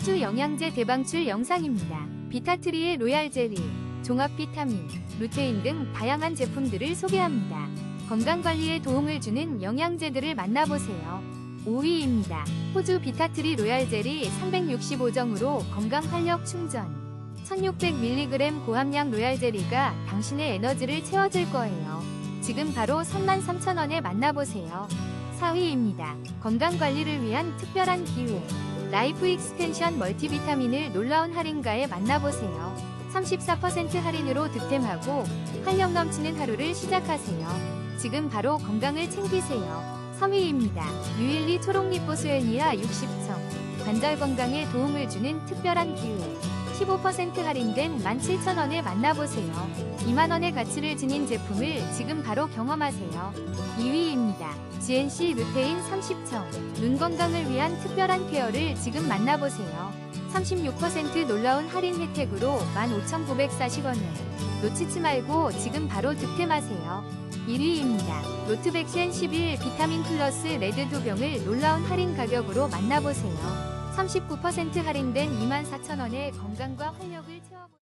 호주 영양제 대방출 영상입니다. 비타트리의 로얄 젤리, 종합 비타민, 루테인 등 다양한 제품들을 소개합니다. 건강관리에 도움을 주는 영양제들을 만나보세요. 5위입니다. 호주 비타트리 로얄 젤리 365정으로 건강 활력 충전. 1600mg 고함량 로얄 젤리가 당신의 에너지를 채워줄 거예요. 지금 바로 33,000원에 만나보세요. 4위입니다. 건강관리를 위한 특별한 기회. 라이프 익스텐션 멀티비타민을 놀라운 할인가에 만나보세요. 34% 할인으로 득템하고 활력 넘치는 하루를 시작하세요. 지금 바로 건강을 챙기세요. 3위입니다. 유일리 초록리포스웰니아 60청. 관절 건강에 도움을 주는 특별한 기회. 15% 할인된 17,000원에 만나보세요. 2만원의 가치를 지닌 제품을 지금 바로 경험하세요. 2위입니다. GNC 루테인 30청. 눈 건강을 위한 특별한 케어를 지금 만나보세요. 36% 놀라운 할인 혜택으로 15,940원을 놓치지 말고 지금 바로 득템하세요. 1위입니다. 로트백센 11 비타민 플러스 레드 두 병을 놀라운 할인 가격으로 만나보세요. 39% 할인된 24,000원에 건강과 활력을 채워보